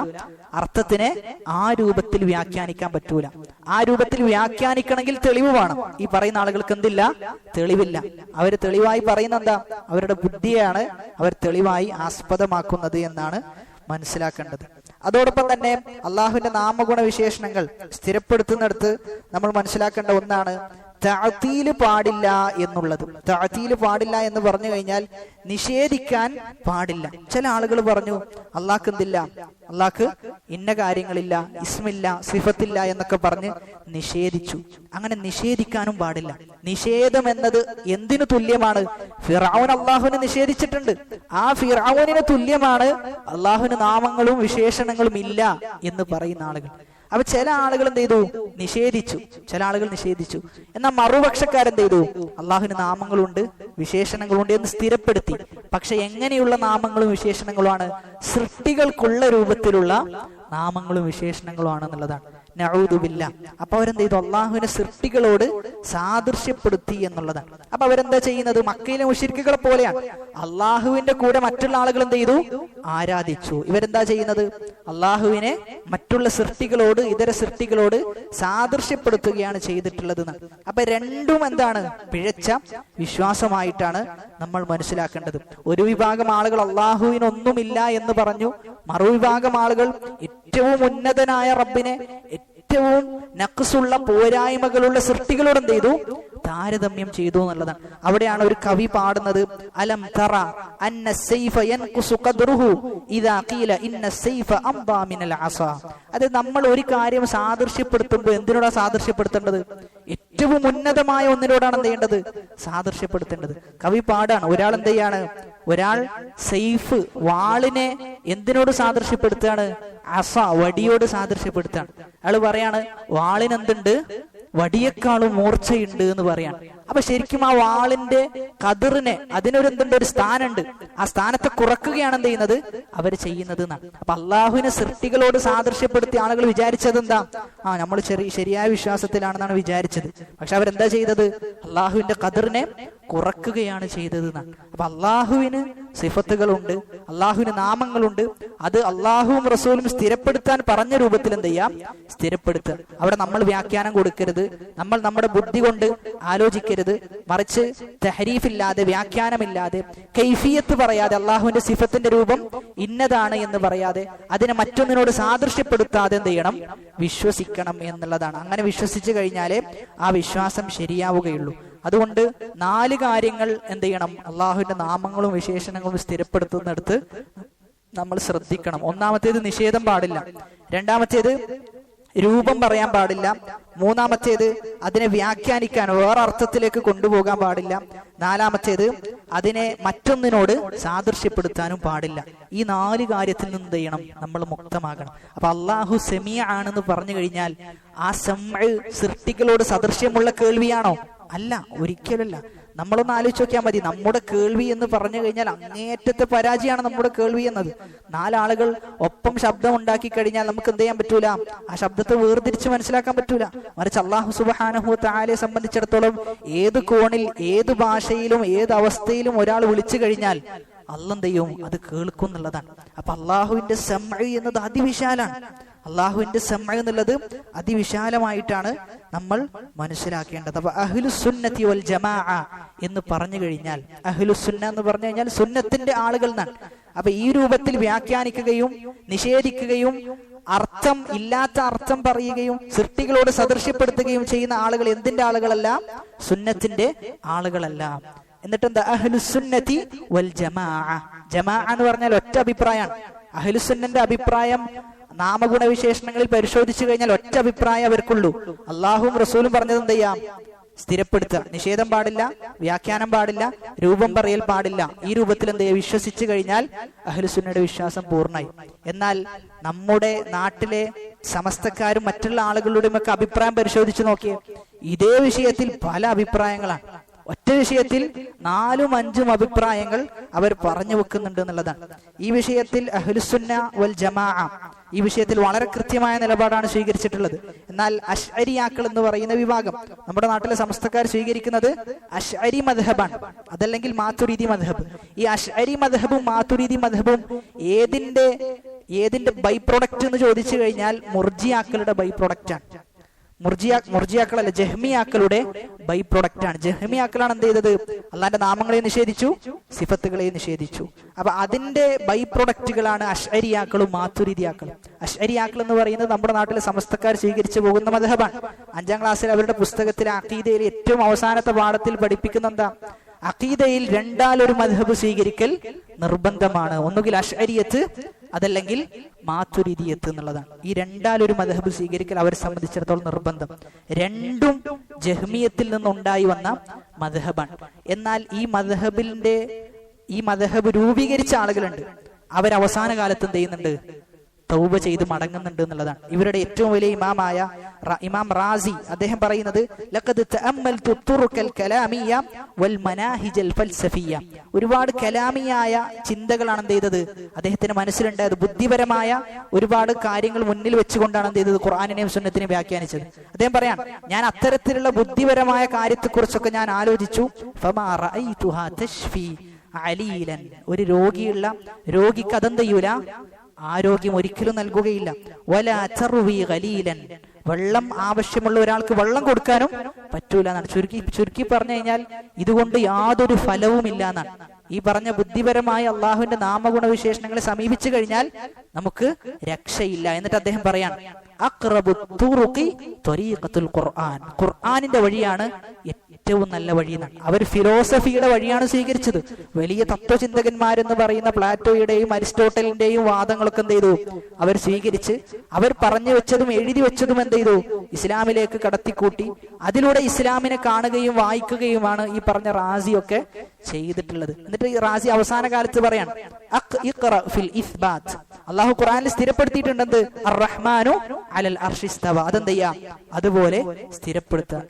അർത്ഥത്തിനെ ആ രൂപത്തിൽ വ്യാഖ്യാനിക്കാൻ പറ്റൂല. ആ രൂപത്തിൽ വ്യാഖ്യാനിക്കണമെങ്കിൽ തെളിവ് വേണം. ഈ പറയുന്ന ആളുകൾക്ക് എന്തില്ല? തെളിവില്ല. അവർ തെളിവായി പറയുന്ന എന്താ? അവരുടെ ബുദ്ധിയാണ് അവർ തെളിവായി ആസ്പദമാക്കുന്നത് എന്നാണ് മനസ്സിലാക്കേണ്ടത്. അതോടൊപ്പം തന്നെ അള്ളാഹുവിന്റെ നാമഗുണ വിശേഷണങ്ങൾ സ്ഥിരപ്പെടുത്തുന്നിടത്ത് നമ്മൾ മനസ്സിലാക്കേണ്ട ഒന്നാണ് തഅത്തീൽ പാടില്ല എന്നുള്ളത്. തഅത്തീൽ പാടില്ല എന്ന് പറഞ്ഞു കഴിഞ്ഞാൽ നിഷേധിക്കാൻ പാടില്ല. ചില ആളുകൾ പറഞ്ഞു അള്ളാഹ് എന്തില്ല? അള്ളാഹ്ക്ക് ഇന്ന കാര്യങ്ങളില്ല ഇസ്മില്ല സിഫത്തില്ല എന്നൊക്കെ പറഞ്ഞ് നിഷേധിച്ചു. അങ്ങനെ നിഷേധിക്കാനും പാടില്ല. നിഷേധം എന്നത് എന്തിനു തുല്യമാണ്? ഫിറാവുൻ അള്ളാഹുവിനെ നിഷേധിച്ചിട്ടുണ്ട്. ആ ഫിറാവുനിന് തുല്യമാണ് അള്ളാഹുവിന് നാമങ്ങളും വിശേഷണങ്ങളും ഇല്ല എന്ന് പറയുന്ന ആളുകൾ. അപ്പൊ ചില ആളുകൾ എന്ത് ചെയ്തു? നിഷേധിച്ചു. ചില ആളുകൾ നിഷേധിച്ചു. എന്നാൽ മറുപക്ഷക്കാരെന്ത് ചെയ്തു? അള്ളാഹുവിന് നാമങ്ങളുണ്ട് വിശേഷണങ്ങളുണ്ട് എന്ന് സ്ഥിരപ്പെടുത്തി. പക്ഷെ എങ്ങനെയുള്ള നാമങ്ങളും വിശേഷണങ്ങളുമാണ്? സൃഷ്ടികൾക്കുള്ള രൂപത്തിലുള്ള നാമങ്ങളും വിശേഷണങ്ങളുമാണ് ആണെന്നുള്ളതാണ് നഴൂതുമില്ല അപ്പൊ അവരെന്ത് ചെയ്തു? അള്ളാഹുവിനെ സൃഷ്ടികളോട് സാദൃശ്യപ്പെടുത്തി എന്നുള്ളതാണ്. അപ്പൊ അവരെന്താ ചെയ്യുന്നത്? മക്കയിലെ മുഷിരിക്കുകളെ പോലെയാണ്. അള്ളാഹുവിന്റെ കൂടെ മറ്റുള്ള ആളുകൾ എന്ത് ചെയ്തു? ആരാധിച്ചു. ഇവരെന്താ ചെയ്യുന്നത്? അള്ളാഹുവിനെ മറ്റുള്ള സൃഷ്ടികളോട് ഇതര സൃഷ്ടികളോട് സാദൃശ്യപ്പെടുത്തുകയാണ് ചെയ്തിട്ടുള്ളത് അപ്പൊ രണ്ടും എന്താണ്? പിഴച്ച വിശ്വാസമായിട്ടാണ് നമ്മൾ മനസ്സിലാക്കേണ്ടത്. ഒരു വിഭാഗം ആളുകൾ അള്ളാഹുവിനൊന്നുമില്ല എന്ന് പറഞ്ഞു. മറുവിഭാഗം ആളുകൾ ഏറ്റവും ഉന്നതനായ റബ്ബിനെ ഏറ്റവും നക്സുള്ള പോരായ്മകളുള്ള സൃഷ്ടികളോട് എന്ത് ചെയ്തു താരതമ്യം ചെയ്തു എന്നുള്ളതാണ്. അവിടെയാണ് ഒരു കവി പാടുന്നത് അലം തറ അന്ന സൈഫ യൻകുസു ഖദ്റുഹു ഇദാ ഖീല ഇന്ന സൈഫ അംബാ മിനൽ അസ. അത് നമ്മൾ ഒരു കാര്യം സാദൃശ്യപ്പെടുത്തുമ്പോൾ എന്തിനോടാണ് സാദൃശ്യപ്പെടുത്തേണ്ടത്? ഏറ്റവും ഉന്നതമായ ഒന്നിനോടാണ് എന്ത് ചെയ്യേണ്ടത്? സാദൃശ്യപ്പെടുത്തേണ്ടത്. കവി പാടാണ്. ഒരാൾ എന്ത് ചെയ്യാണ്? ഒരാൾ സൈഫ് വാളിനെ എന്തിനോട് സാദൃശ്യപ്പെടുത്തുകയാണ്? അസ വടിയോട് സാദൃശ്യപ്പെടുത്തുകയാണ്. അയാൾ പറയാണ് വാളിന് എന്തുണ്ട്? വടിയേക്കാളും മൂർച്ചയുണ്ട് എന്ന് പറയാണ്. അപ്പൊ ശരിക്കും ആ വാളിന്റെ കതിറിനെ അതിനൊരു എന്തുണ്ട്? ഒരു സ്ഥാനമുണ്ട്. ആ സ്ഥാനത്തെ കുറക്കുകയാണ് എന്ത് ചെയ്യുന്നത്? അവർ ചെയ്യുന്നത് എന്നാണ് അപ്പൊ അള്ളാഹുവിനെ സൃഷ്ടികളോട് സാദൃശ്യപ്പെടുത്തി ആളുകൾ വിചാരിച്ചത് എന്താ? ആ നമ്മൾ ചെറിയ ശരിയായ വിശ്വാസത്തിലാണെന്നാണ് വിചാരിച്ചത്. പക്ഷെ അവരെന്താ ചെയ്തത്? അള്ളാഹുവിന്റെ കതിറിനെ കുറക്കുകയാണ് ചെയ്തത് എന്നാണ് അപ്പൊ അള്ളാഹുവിന് സിഫത്തുകളുണ്ട് അള്ളാഹുവിന് നാമങ്ങളുണ്ട്. അത് അള്ളാഹുവും റസൂലും സ്ഥിരപ്പെടുത്താൻ പറഞ്ഞ രൂപത്തിൽ എന്ത് ചെയ്യാം? സ്ഥിരപ്പെടുത്തുക. അവിടെ നമ്മൾ വ്യാഖ്യാനം കൊടുക്കരുത്. നമ്മൾ നമ്മുടെ ബുദ്ധി കൊണ്ട് ആലോചിക്കരുത്. മറിച്ച് തെഹരീഫില്ലാതെ വ്യാഖ്യാനമില്ലാതെ കൈഫിയത്ത് പറയാതെ അള്ളാഹുവിന്റെ സിഫത്തിന്റെ രൂപം ഇന്നതാണ് എന്ന് പറയാതെ അതിനെ മറ്റൊന്നിനോട് സാദൃശ്യപ്പെടുത്താതെ എന്ത് ചെയ്യണം? വിശ്വസിക്കണം എന്നുള്ളതാണ്. അങ്ങനെ വിശ്വസിച്ചു കഴിഞ്ഞാലേ ആ വിശ്വാസം ശരിയാവുകയുള്ളൂ. അതുകൊണ്ട് നാല് കാര്യങ്ങൾ എന്ത് ചെയ്യണം? അള്ളാഹുവിന്റെ നാമങ്ങളും വിശേഷണങ്ങളും സ്ഥിരപ്പെടുത്തുന്നിടത്ത് നമ്മൾ ശ്രദ്ധിക്കണം. ഒന്നാമത്തേത് നിഷേധം പാടില്ല. രണ്ടാമത്തേത് രൂപം പറയാൻ പാടില്ല. മൂന്നാമത്തേത് അതിനെ വ്യാഖ്യാനിക്കാൻ വേറെ അർത്ഥത്തിലേക്ക് കൊണ്ടുപോകാൻ പാടില്ല. നാലാമത്തേത് അതിനെ മറ്റൊന്നിനോട് സാദൃശ്യപ്പെടുത്താനും പാടില്ല. ഈ നാല് കാര്യത്തിൽ നിന്ന് ചെയ്യണം? നമ്മൾ മുക്തമാകണം. അപ്പൊ അള്ളാഹു സെമിയ ആണെന്ന് പറഞ്ഞു കഴിഞ്ഞാൽ ആ സെമ്മ സൃഷ്ടികളോട് സദൃശ്യമുള്ള കേൾവിയാണോ? അല്ല ഒരിക്കലല്ല. നമ്മളൊന്ന് ആലോചിച്ച് നോക്കിയാൽ മതി. നമ്മുടെ കേൾവി എന്ന് പറഞ്ഞു കഴിഞ്ഞാൽ അങ്ങേറ്റത്തെ പരാജയമാണ് നമ്മുടെ കേൾവി എന്നത്. നാലാളുകൾ ഒപ്പം ശബ്ദം ഉണ്ടാക്കി കഴിഞ്ഞാൽ നമുക്ക് എന്ത് ചെയ്യാൻ പറ്റൂല? ആ ശബ്ദത്തെ വേർതിരിച്ച് മനസ്സിലാക്കാൻ പറ്റൂല. മറിച്ച് അള്ളാഹു സുബാനഹു താലെ സംബന്ധിച്ചിടത്തോളം ഏത് കോണിൽ ഏത് ഭാഷയിലും ഏത് അവസ്ഥയിലും ഒരാൾ വിളിച്ചു കഴിഞ്ഞാൽ അല്ലെന്ത് ചെയ്യും? അത് കേൾക്കും എന്നുള്ളതാണ്. അപ്പൊ അള്ളാഹുവിന്റെ സെമ്മ എന്നത് അതിവിശാലാണ്. അള്ളാഹുവിന്റെ സെമ്മ എന്നുള്ളത് അതിവിശാലമായിട്ടാണ് നമ്മൾ മനസ്സിലാക്കേണ്ടത്. അപ്പൊ അഹ്ലുസുന്നത്തി വൽ ജമാ എന്ന് പറഞ്ഞു കഴിഞ്ഞാൽ അഹ്ലുസുന്ന എന്ന് പറഞ്ഞു കഴിഞ്ഞാൽ സുന്നത്തിന്റെ ആളുകൾ എന്നാണ്. അപ്പൊ ഈ രൂപത്തിൽ വ്യാഖ്യാനിക്കുകയും നിഷേധിക്കുകയും അർത്ഥം ഇല്ലാത്ത അർത്ഥം പറയുകയും സൃഷ്ടികളോട് സദൃശ്യപ്പെടുത്തുകയും ചെയ്യുന്ന ആളുകൾ എന്തിന്റെ ആളുകളല്ല? സുന്നത്തിന്റെ ആളുകളല്ല. എന്നിട്ട് എന്താ അഹ്ലു സുന്നത്തി വൽ ജമാ ജമാ എന്ന് പറഞ്ഞാൽ ഒറ്റ അഭിപ്രായമാണ്. അഹ്ലുസുന്നന്റെ അഭിപ്രായം നാമഗുണ വിശേഷണങ്ങളിൽ പരിശോധിച്ചു കഴിഞ്ഞാൽ ഒറ്റ അഭിപ്രായം അവർക്കുള്ളൂ. അള്ളാഹും റസൂലും പറഞ്ഞത് എന്ത് ചെയ്യാം? സ്ഥിരപ്പെടുത്തുക. നിഷേധം പാടില്ല വ്യാഖ്യാനം പാടില്ല രൂപം പറയൽ പാടില്ല. ഈ രൂപത്തിൽ എന്ത് വിശ്വസിച്ചു കഴിഞ്ഞാൽ അഹ്ലുസുന്നയുടെ വിശ്വാസം പൂർണമായി എന്നാൽ നമ്മുടെ നാട്ടിലെ സമസ്തക്കാരും മറ്റുള്ള ആളുകളുടെയും ഒക്കെ അഭിപ്രായം പരിശോധിച്ചു നോക്കിയേ ഇതേ വിഷയത്തിൽ പല അഭിപ്രായങ്ങളാണ്. ഒറ്റ വിഷയത്തിൽ നാലും അഞ്ചും അഭിപ്രായങ്ങൾ അവർ പറഞ്ഞു വെക്കുന്നുണ്ട് എന്നുള്ളതാണ്. ഈ വിഷയത്തിൽ അഹ്ലുസുന്ന വൽ ജമാ ഈ വിഷയത്തിൽ വളരെ കൃത്യമായ നിലപാടാണ് സ്വീകരിച്ചിട്ടുള്ളത്. എന്നാൽ അഷ്അരിയാക്കൾ എന്ന് പറയുന്ന വിഭാഗം നമ്മുടെ നാട്ടിലെ സമസ്തക്കാർ സ്വീകരിക്കുന്നത് അഷ്അരി മദ്ഹബാണ് അതല്ലെങ്കിൽ മാതുരീതി മദ്ഹബ്. ഈ അഷ്അരി മദ്ഹബും മാതുരീതി മദ്ഹബും ഏതിന്റെ ഏതിന്റെ ബൈ പ്രൊഡക്റ്റ് എന്ന് ചോദിച്ചു കഴിഞ്ഞാൽ മുർജിയാക്കളുടെ ബൈ പ്രൊഡക്റ്റ് ആണ്. മുർജിയ മുർജിയാക്കളല്ല? ജഹ്മിയാക്കളുടെ ബൈ പ്രൊഡക്റ്റ് ആണ്. ജഹ്മിയാക്കളാണ് എന്ത് ചെയ്തത്? അള്ളാന്റെ നാമങ്ങളെ നിഷേധിച്ചു സിഫത്തുകളെ നിഷേധിച്ചു. അപ്പൊ അതിന്റെ ബൈ പ്രൊഡക്റ്റുകളാണ് അഷ്അരിയാക്കളും മാത്തുരിതിയാക്കളും അഷ്അരിയാക്കൾ എന്ന് പറയുന്നത് നമ്മുടെ നാട്ടിലെ സമസ്തക്കാർ സ്വീകരിച്ചു പോകുന്ന മധബാണ്. അഞ്ചാം ക്ലാസ്സിൽ അവരുടെ പുസ്തകത്തിൽ അഖീദയിൽ ഏറ്റവും അവസാനത്തെ പാഠത്തിൽ പഠിപ്പിക്കുന്ന എന്താ? അഖീദയിൽ രണ്ടാലൊരു മധബ് സ്വീകരിക്കൽ നിർബന്ധമാണ്. ഒന്നുകിൽ അഷരിയത്ത് അതല്ലെങ്കിൽ മാത്തുരിതിയത്ത് എന്നുള്ളതാണ്. ഈ രണ്ടാലൊരു മധബ് സ്വീകരിക്കൽ അവരെ സംബന്ധിച്ചിടത്തോളം നിർബന്ധം. രണ്ടും ജഹ്മിയത്തിൽ നിന്നുണ്ടായി വന്ന മധബാണ് എന്നാൽ ഈ മധബിന്റെ ഈ മധബ് രൂപീകരിച്ച ആളുകളുണ്ട്. അവർ അവസാന കാലത്ത് എന്ത് ചെയ്യുന്നുണ്ട്? തൗബ ചെയ്ത് മടങ്ങുന്നുണ്ട് എന്നുള്ളതാണ്. ഇവരുടെ ഏറ്റവും വലിയ ഇമാമായ ഇമാം റാസി അദ്ദേഹം പറയുന്നത് ഒരുപാട് കലാമിയായ ചിന്തകളാണ് എന്ത് ചെയ്തത്? അദ്ദേഹത്തിന് മനസ്സിലുണ്ടായത് ബുദ്ധിപരമായ ഒരുപാട് കാര്യങ്ങൾ മുന്നിൽ വെച്ചുകൊണ്ടാണ് എന്ത് ചെയ്തത്? ഖുറാനിനെയും സുന്നത്തിനെയും വ്യാഖ്യാനിച്ചത്. അദ്ദേഹം പറയാം ഞാൻ അത്തരത്തിലുള്ള ബുദ്ധിപരമായ കാര്യത്തെക്കുറിച്ചൊക്കെ ഞാൻ ആലോചിച്ചു. അലീലൻ. ഒരു രോഗിയുള്ള രോഗിക്ക് അതെന്ത് ചെയ്യൂല? ആരോഗ്യം ഒരിക്കലും നൽകുകയില്ല. വല ഖലീലൻ. വെള്ളം ആവശ്യമുള്ള ഒരാൾക്ക് വെള്ളം കൊടുക്കാനും പറ്റൂല എന്നാണ്. ചുരുക്കി ചുരുക്കി പറഞ്ഞു കഴിഞ്ഞാൽ ഇതുകൊണ്ട് യാതൊരു ഫലവുമില്ല എന്നാണ്. ഈ പറഞ്ഞ ബുദ്ധിപരമായ അള്ളാഹുവിന്റെ നാമഗുണ വിശേഷണങ്ങളെ സമീപിച്ചു കഴിഞ്ഞാൽ നമുക്ക് രക്ഷയില്ല എന്നിട്ട് അദ്ദേഹം പറയാണ് അക്രബു ഖുർആൻ. ഖുർആനിന്റെ വഴിയാണ് ഏറ്റവും നല്ല വഴി എന്നാണ് അവർ ഫിലോസഫിയുടെ വഴിയാണ് സ്വീകരിച്ചത്. വലിയ തത്വചിന്തകന്മാരെന്ന് പറയുന്ന പ്ലാറ്റോയുടെയും അരിസ്റ്റോട്ടലിന്റെയും വാദങ്ങളൊക്കെ എന്ത് ചെയ്തു? അവർ സ്വീകരിച്ച് അവർ പറഞ്ഞു വെച്ചതും എഴുതി വെച്ചതും എന്ത് ചെയ്തു? ഇസ്ലാമിലേക്ക് കടത്തിക്കൂട്ടി. അതിലൂടെ ഇസ്ലാമിനെ കാണുകയും വായിക്കുകയുമാണ് ഈ പറഞ്ഞ റാസിയൊക്കെ ചെയ്തിട്ടുള്ളത്. എന്നിട്ട് ഈ റാസി അവസാന കാലത്ത് പറയാണ് "അഖ് ഇഖ്റ ഫിൽ ഇസ്ബാത്ത്. അള്ളാഹു ഖുറാനിൽ സ്ഥിരപ്പെടുത്തിയിട്ടുണ്ട് റഹ്മാനു അലൽ അർഷിസ്തവ അതെന്തയ്യാ അതുപോലെ സ്ഥിരപ്പെടുത്തുക.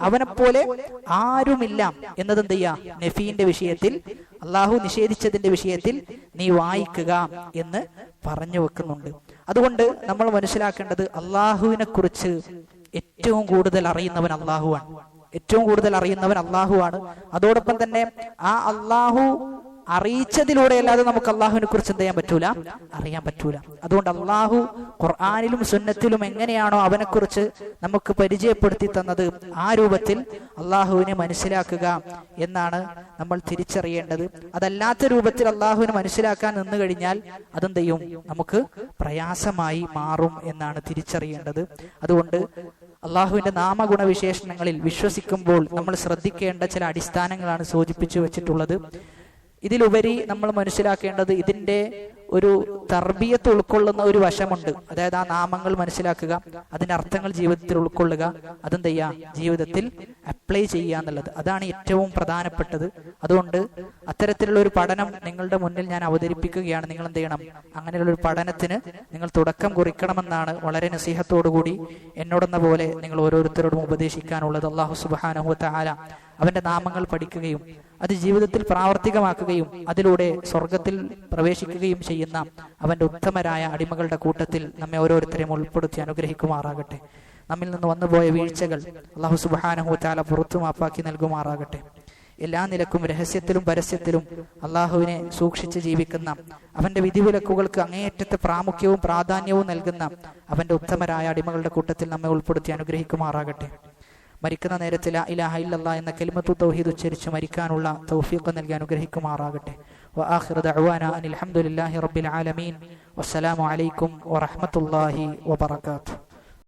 അവനെ പോലെ ആരുമില്ല എന്നതെന്തയ്യാ നഫീന്റെ വിഷയത്തിൽ അള്ളാഹു നിഷേധിച്ചതിന്റെ വിഷയത്തിൽ നീ വായിക്കുക എന്ന് പറഞ്ഞു വെക്കുന്നുണ്ട്. അതുകൊണ്ട് നമ്മൾ മനസ്സിലാക്കേണ്ടത് അള്ളാഹുവിനെ കുറിച്ച് ഏറ്റവും കൂടുതൽ അറിയുന്നവൻ അള്ളാഹുവാണ്. ഏറ്റവും കൂടുതൽ അറിയുന്നവൻ അള്ളാഹുവാണ്. അതോടൊപ്പം തന്നെ ആ അള്ളാഹു അറിയിച്ചതിലൂടെ അല്ലാതെ നമുക്ക് അള്ളാഹുവിനെ കുറിച്ച് എന്ത് ചെയ്യാൻ പറ്റൂല? അറിയാൻ പറ്റൂല. അതുകൊണ്ട് അള്ളാഹു ഖുർആാനിലും സുന്നത്തിലും എങ്ങനെയാണോ അവനെക്കുറിച്ച് നമുക്ക് പരിചയപ്പെടുത്തി തന്നത് ആ രൂപത്തിൽ അള്ളാഹുവിനെ മനസ്സിലാക്കുക എന്നാണ് നമ്മൾ തിരിച്ചറിയേണ്ടത്. അതല്ലാത്ത രൂപത്തിൽ അള്ളാഹുവിനെ മനസ്സിലാക്കാൻ നിന്നു കഴിഞ്ഞാൽ അതെന്ത് ചെയ്യും? നമുക്ക് പ്രയാസമായി മാറും എന്നാണ് തിരിച്ചറിയേണ്ടത്. അതുകൊണ്ട് അള്ളാഹുവിന്റെ നാമഗുണ വിശേഷണങ്ങളിൽ വിശ്വസിക്കുമ്പോൾ നമ്മൾ ശ്രദ്ധിക്കേണ്ട ചില അടിസ്ഥാനങ്ങളാണ് സൂചിപ്പിച്ചു വെച്ചിട്ടുള്ളത്. ഇതിലുപരി നമ്മൾ മനസ്സിലാക്കേണ്ടത് ഇതിന്റെ ഒരു തർബീയത്ത് ഉൾക്കൊള്ളുന്ന ഒരു വശമുണ്ട്. അതായത് ആ നാമങ്ങൾ മനസ്സിലാക്കുക അതിന്റെ അർത്ഥങ്ങൾ ജീവിതത്തിൽ ഉൾക്കൊള്ളുക അതെന്ത് ചെയ്യുക? ജീവിതത്തിൽ അപ്ലൈ ചെയ്യുക എന്നുള്ളത്. അതാണ് ഏറ്റവും പ്രധാനപ്പെട്ടത്. അതുകൊണ്ട് അത്തരത്തിലുള്ള ഒരു പഠനം നിങ്ങളുടെ മുന്നിൽ ഞാൻ അവതരിപ്പിക്കുകയാണ്. നിങ്ങൾ എന്ത് ചെയ്യണം? അങ്ങനെയുള്ള ഒരു പഠനത്തിന് നിങ്ങൾ തുടക്കം കുറിക്കണമെന്നാണ് വളരെ നസീഹത്തോടുകൂടി എന്നോടെന്ന പോലെ നിങ്ങൾ ഓരോരുത്തരോടും ഉപദേശിക്കാനുള്ളത്. അള്ളാഹു സുബാനഹുത്ത ആല അവന്റെ നാമങ്ങൾ പഠിക്കുകയും അത് ജീവിതത്തിൽ പ്രാവർത്തികമാക്കുകയും അതിലൂടെ സ്വർഗത്തിൽ പ്രവേശിക്കുകയും ചെയ്യുന്ന അവന്റെ ഉത്തമരായ അടിമകളുടെ കൂട്ടത്തിൽ നമ്മെ ഓരോരുത്തരെയും ഉൾപ്പെടുത്തി അനുഗ്രഹിക്കുമാറാകട്ടെ. നമ്മിൽ നിന്ന് വന്നുപോയ വീഴ്ചകൾ അള്ളാഹു സുബാനഹു താല പുറത്തു മാപ്പാക്കി നൽകുമാറാകട്ടെ. എല്ലാ നിലക്കും രഹസ്യത്തിലും പരസ്യത്തിലും അള്ളാഹുവിനെ സൂക്ഷിച്ച് ജീവിക്കുന്ന അവന്റെ വിധിവിലക്കുകൾക്ക് അങ്ങേയറ്റത്തെ പ്രാമുഖ്യവും പ്രാധാന്യവും നൽകുന്ന അവന്റെ ഉത്തമരായ അടിമകളുടെ കൂട്ടത്തിൽ നമ്മെ ഉൾപ്പെടുത്തി അനുഗ്രഹിക്കുമാറാകട്ടെ. മരിക്കുന്ന നേരത്തിൽ ഇലാഹ ഇല്ലല്ലാ എന്ന കലിമത്തു തൗഹീദ് ഉച്ചരിച്ച് മരിക്കാനുള്ള തൗഫീഖ് നൽകി അനുഗ്രഹിക്കുമാറാകട്ടെ وآخر دعوانا أن الحمد لله رب العالمين والسلام عليكم ورحمة الله وبركاته